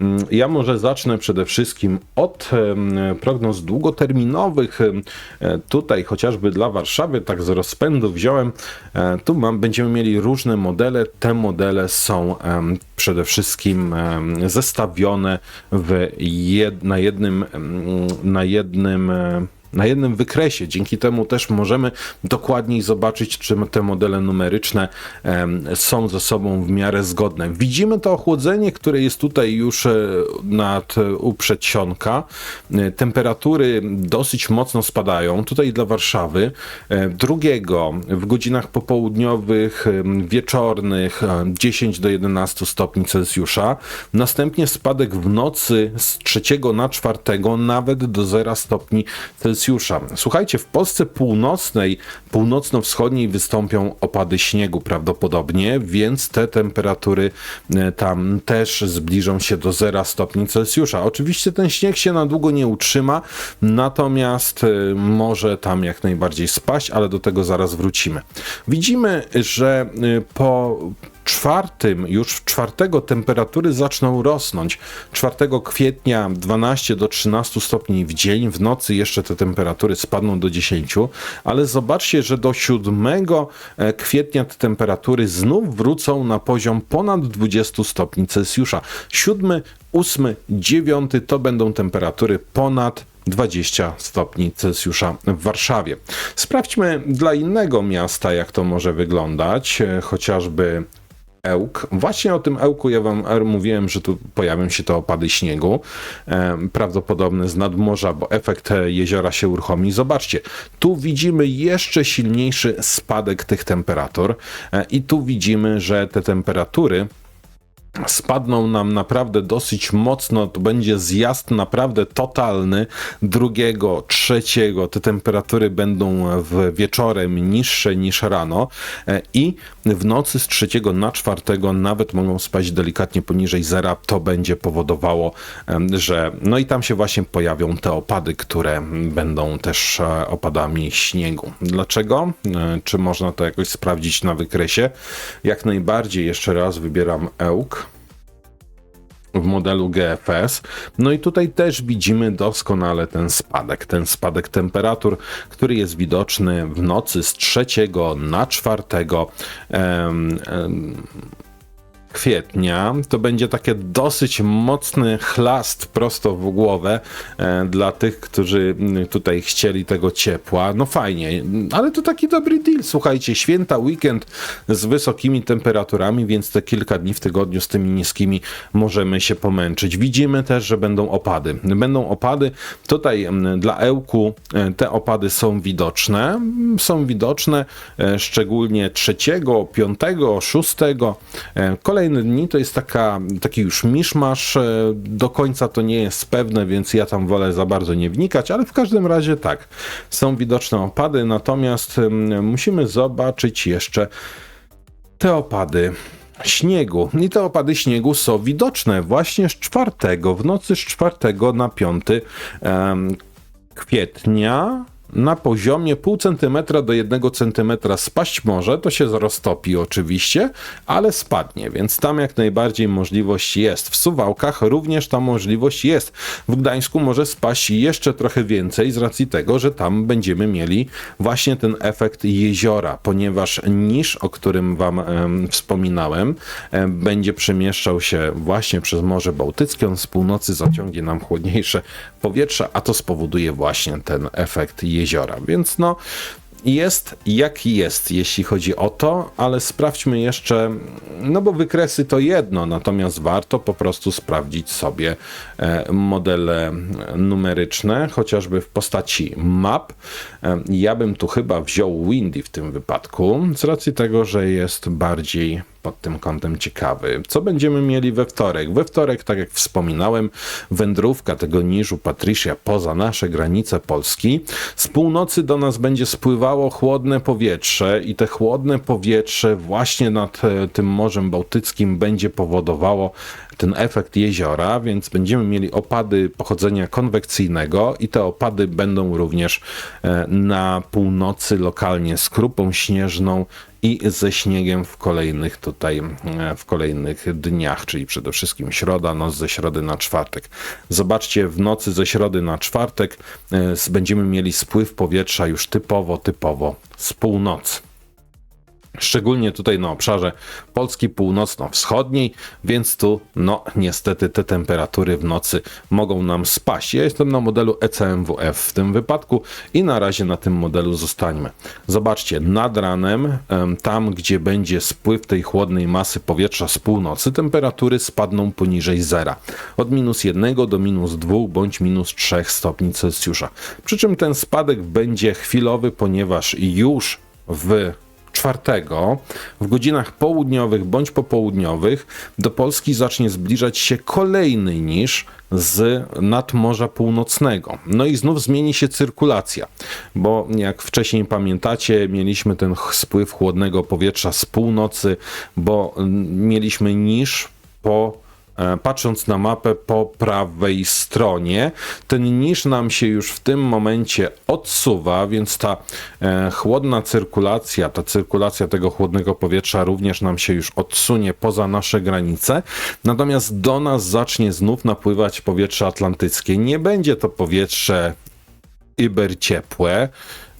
Mm, Ja może zacznę przede wszystkim od prognoz długoterminowych. E, Tutaj chociażby dla Warszawy, tak z rozpędu wziąłem. E, Tu mam, będziemy mieli różne modele. Te modele są przede wszystkim zestawione w jed, na jednym, na jednym na jednym wykresie. Dzięki temu też możemy dokładniej zobaczyć, czy te modele numeryczne są ze sobą w miarę zgodne. Widzimy to ochłodzenie, które jest tutaj już e, nad u przedsionka. E, Temperatury dosyć mocno spadają. Tutaj dla Warszawy. E, Drugiego w godzinach popołudniowych, wieczornych e, 10 do 11 stopni Celsjusza. Następnie spadek w nocy z trzeciego na czwartego nawet do 0 stopni Celsjusza. Słuchajcie, w Polsce północnej, północno-wschodniej wystąpią opady śniegu prawdopodobnie, więc te temperatury e, tam też zbliżą się do 0 stopni Celsjusza. Oczywiście ten śnieg się na długo nie utrzyma, natomiast e, może tam jak najbardziej spaść, ale do tego zaraz wrócimy. Widzimy, że e, po czwartym, już w czwartego temperatury zaczną rosnąć. 4 kwietnia 12 do 13 stopni w dzień, w nocy jeszcze te temperatury spadną do 10, ale zobaczcie, że do 7 e, kwietnia te temperatury znów wrócą na poziom ponad 20 stopni Celsjusza. 7, 8, 9 to będą temperatury ponad 20 stopni Celsjusza w Warszawie. Sprawdźmy dla innego miasta, jak to może wyglądać, e, chociażby Ełk. Właśnie o tym Ełku ja wam mówiłem, że tu pojawią się te opady śniegu, prawdopodobne z nadmorza, bo efekt e, jeziora się uruchomi. Zobaczcie, tu widzimy jeszcze silniejszy spadek tych temperatur e, i tu widzimy, że te temperatury spadną nam naprawdę dosyć mocno, to będzie zjazd naprawdę totalny. Drugiego, trzeciego te temperatury będą w wieczorem niższe niż rano e, i w nocy z trzeciego na czwartego nawet mogą spaść delikatnie poniżej zera. To będzie powodowało, że no i tam się właśnie pojawią te opady, które będą też e, opadami śniegu. Dlaczego? E, Czy można to jakoś sprawdzić na wykresie? Jak najbardziej jeszcze raz wybieram Ełk w modelu GFS. No i tutaj też widzimy doskonale ten spadek, ten spadek temperatur, który jest widoczny w nocy z 3 na 4 em, em, kwietnia. To będzie takie dosyć mocny chlast prosto w głowę e, dla tych, którzy tutaj chcieli tego ciepła. No fajnie, ale to taki dobry deal. Słuchajcie, święta, weekend z wysokimi temperaturami, więc te kilka dni w tygodniu z tymi niskimi możemy się pomęczyć. Widzimy też, że będą opady. Będą opady. Tutaj dla Ełku e, te opady są widoczne. Są widoczne e, szczególnie 3, 5, 6. E, Kolejne dni to jest taka, taki już miszmasz. e, Do końca to nie jest pewne, więc ja tam wolę za bardzo nie wnikać, ale w każdym razie tak. Są widoczne opady, natomiast musimy zobaczyć jeszcze te opady śniegu. I te opady śniegu są widoczne właśnie z czwartego, w nocy z czwartego na piąty em, kwietnia na poziomie pół centymetra do jednego centymetra spaść może, to się roztopi oczywiście, ale spadnie, więc tam jak najbardziej możliwość jest. W Suwałkach również ta możliwość jest. W Gdańsku może spaść jeszcze trochę więcej z racji tego, że tam będziemy mieli właśnie ten efekt jeziora, ponieważ niż, o którym wam em, wspominałem, em, będzie przemieszczał się właśnie przez Morze Bałtyckie, on z północy zaciągnie nam chłodniejsze powietrze, a to spowoduje właśnie ten efekt jeziora. Więc no, jest jak jest, jeśli chodzi o to, ale sprawdźmy jeszcze, no bo wykresy to jedno, natomiast warto po prostu sprawdzić sobie e, modele numeryczne, chociażby w postaci map. E, Ja bym tu chyba wziął Windy w tym wypadku, z racji tego, że jest bardziej pod tym kątem ciekawy. Co będziemy mieli we wtorek? We wtorek, tak jak wspominałem, wędrówka tego niżu Patricia poza nasze granice Polski. Z północy do nas będzie spływało chłodne powietrze i te chłodne powietrze właśnie nad e, tym Morzem Bałtyckim będzie powodowało ten efekt jeziora, więc będziemy mieli opady pochodzenia konwekcyjnego i te opady będą również e, na północy lokalnie z krupą śnieżną i ze śniegiem w kolejnych tutaj, e, w kolejnych dniach, czyli przede wszystkim środa, noc ze środy na czwartek. Zobaczcie, w nocy ze środy na czwartek e, będziemy mieli spływ powietrza już typowo, typowo z północy. Szczególnie tutaj na obszarze Polski północno-wschodniej, więc tu, no niestety, te temperatury w nocy mogą nam spaść. Ja jestem na modelu ECMWF w tym wypadku i na razie na tym modelu zostańmy. Zobaczcie, nad ranem, em, tam gdzie będzie spływ tej chłodnej masy powietrza z północy, temperatury spadną poniżej zera. Od minus 1 do minus 2 bądź minus 3 stopni Celsjusza. Przy czym ten spadek będzie chwilowy, ponieważ już w w godzinach południowych bądź popołudniowych do Polski zacznie zbliżać się kolejny niż z nadmorza północnego. No i znów zmieni się cyrkulacja, bo jak wcześniej pamiętacie, mieliśmy ten spływ chłodnego powietrza z północy, bo mieliśmy niż po Patrząc na mapę po prawej stronie, ten niż nam się już w tym momencie odsuwa, więc ta e, chłodna cyrkulacja, ta cyrkulacja tego chłodnego powietrza również nam się już odsunie poza nasze granice. Natomiast do nas zacznie znów napływać powietrze atlantyckie. Nie będzie to powietrze iber ciepłe,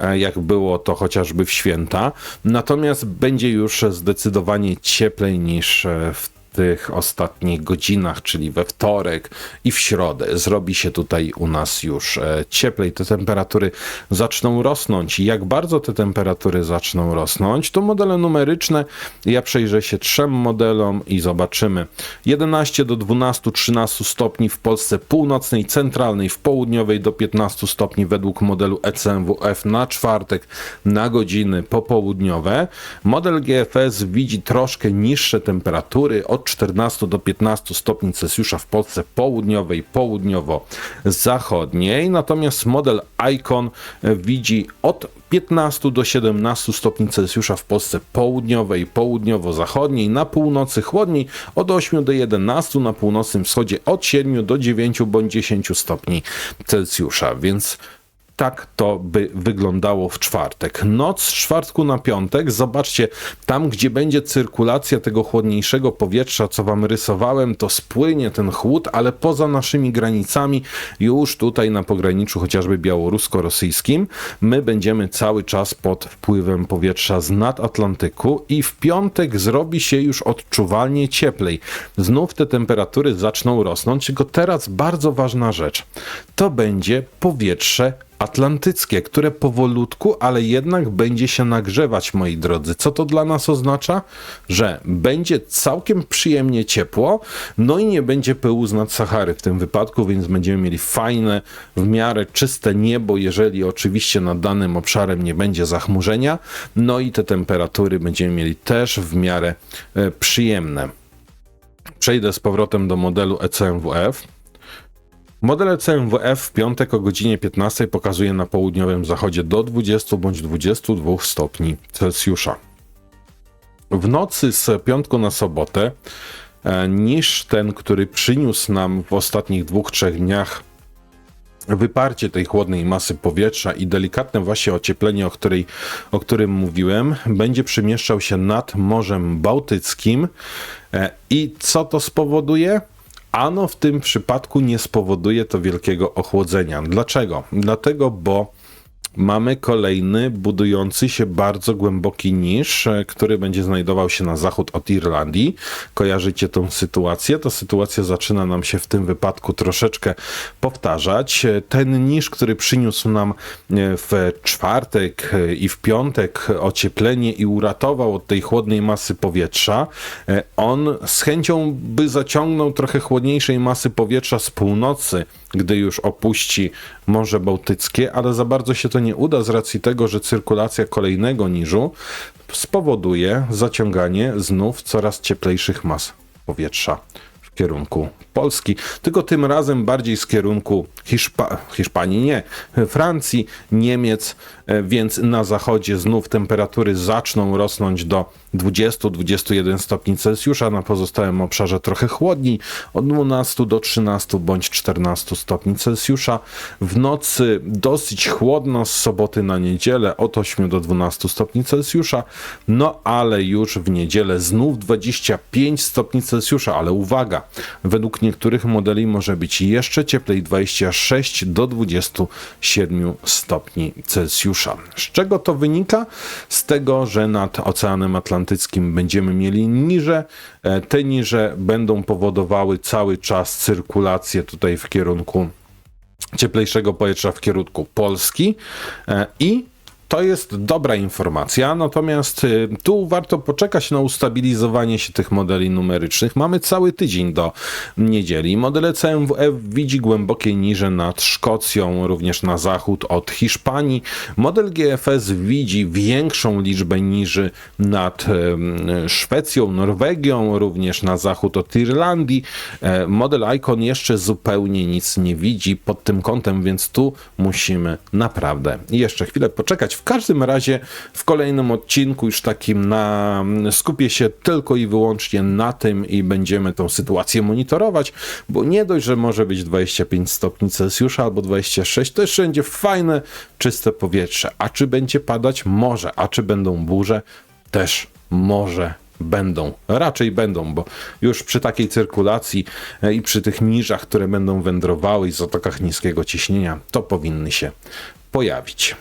e, jak było to chociażby w święta, natomiast będzie już zdecydowanie cieplej niż e, w tych ostatnich godzinach, czyli we wtorek i w środę. Zrobi się tutaj u nas już e, cieplej, te temperatury zaczną rosnąć. I jak bardzo te temperatury zaczną rosnąć, to modele numeryczne, ja przejrzę się trzem modelom i zobaczymy. 11 do 12-13 stopni w Polsce północnej, centralnej, w południowej do 15 stopni według modelu ECMWF na czwartek na godziny popołudniowe. Model GFS widzi troszkę niższe temperatury od 14 do 15 stopni Celsjusza w Polsce południowej, południowo-zachodniej, natomiast model Icon e, widzi od 15 do 17 stopni Celsjusza w Polsce południowej, południowo-zachodniej, na północy chłodniej od 8 do 11, na północnym wschodzie od 7 do 9 bądź 10 stopni Celsjusza, więc tak to by wyglądało w czwartek. Noc z czwartku na piątek, zobaczcie, tam gdzie będzie cyrkulacja tego chłodniejszego powietrza, co wam rysowałem, to spłynie ten chłód, ale poza naszymi granicami, już tutaj na pograniczu chociażby białorusko-rosyjskim, my będziemy cały czas pod wpływem powietrza z nadatlantyku i w piątek zrobi się już odczuwalnie cieplej. Znów te temperatury zaczną rosnąć, tylko teraz bardzo ważna rzecz. To będzie powietrze atlantyckie, które powolutku, ale jednak będzie się nagrzewać, moi drodzy. Co to dla nas oznacza? Że będzie całkiem przyjemnie ciepło, no i nie będzie pyłu z nad Sahary w tym wypadku, więc będziemy mieli fajne, w miarę czyste niebo, jeżeli oczywiście nad danym obszarem nie będzie zachmurzenia, no i te temperatury będziemy mieli też w miarę e, przyjemne. Przejdę z powrotem do modelu ECMWF. Model CMWF w piątek o godzinie 15 pokazuje na południowym zachodzie do 20 bądź 22 stopni Celsjusza. W nocy z piątku na sobotę e, niż ten, który przyniósł nam w ostatnich dwóch, trzech dniach wyparcie tej chłodnej masy powietrza i delikatne właśnie ocieplenie, o, której, o którym mówiłem, będzie przemieszczał się nad Morzem Bałtyckim. E, I co to spowoduje? Ano w tym przypadku nie spowoduje to wielkiego ochłodzenia. Dlaczego? Dlatego, bo mamy kolejny budujący się bardzo głęboki niż, e, który będzie znajdował się na zachód od Irlandii. Kojarzycie tą sytuację? Ta sytuacja zaczyna nam się w tym wypadku troszeczkę powtarzać. E, Ten niż, który przyniósł nam e, w czwartek i w piątek ocieplenie i uratował od tej chłodnej masy powietrza, on z chęcią by zaciągnął trochę chłodniejszej masy powietrza z północy, gdy już opuści Morze Bałtyckie, ale za bardzo się to nie uda z racji tego, że cyrkulacja kolejnego niżu spowoduje zaciąganie znów coraz cieplejszych mas powietrza w kierunku Polski, tylko tym razem bardziej z kierunku Hiszpa Hiszpanii nie, Francji, Niemiec, e, więc na zachodzie znów temperatury zaczną rosnąć do 20-21 stopni Celsjusza, na pozostałym obszarze trochę chłodniej, od 12 do 13 bądź 14 stopni Celsjusza. W nocy dosyć chłodno z soboty na niedzielę od 8 do 12 stopni Celsjusza, no ale już w niedzielę znów 25 stopni Celsjusza, ale uwaga, według niektórych modeli może być jeszcze cieplej 26 do 27 stopni Celsjusza. Z czego to wynika? Z tego, że nad Oceanem Atlantyckim będziemy mieli niże. E, Te niże będą powodowały cały czas cyrkulację tutaj w kierunku cieplejszego powietrza w kierunku Polski e, i to jest dobra informacja, natomiast y, tu warto poczekać na ustabilizowanie się tych modeli numerycznych. Mamy cały tydzień do niedzieli. Model CMWF widzi głębokie niże nad Szkocją, również na zachód od Hiszpanii. Model GFS widzi większą liczbę niży nad Szwecją, Norwegią, również na zachód od Irlandii. E, Model Icon jeszcze zupełnie nic nie widzi pod tym kątem, więc tu musimy naprawdę jeszcze chwilę poczekać. W każdym razie w kolejnym odcinku już takim na skupię się tylko i wyłącznie na tym i będziemy tą sytuację monitorować, bo nie dość, że może być 25 stopni Celsjusza albo 26, to jeszcze będzie fajne, czyste powietrze. A czy będzie padać? Może. A czy będą burze? Też może będą. Raczej będą, bo już przy takiej cyrkulacji e, i przy tych niżach, które będą wędrowały i zatokach niskiego ciśnienia, to powinny się pojawić.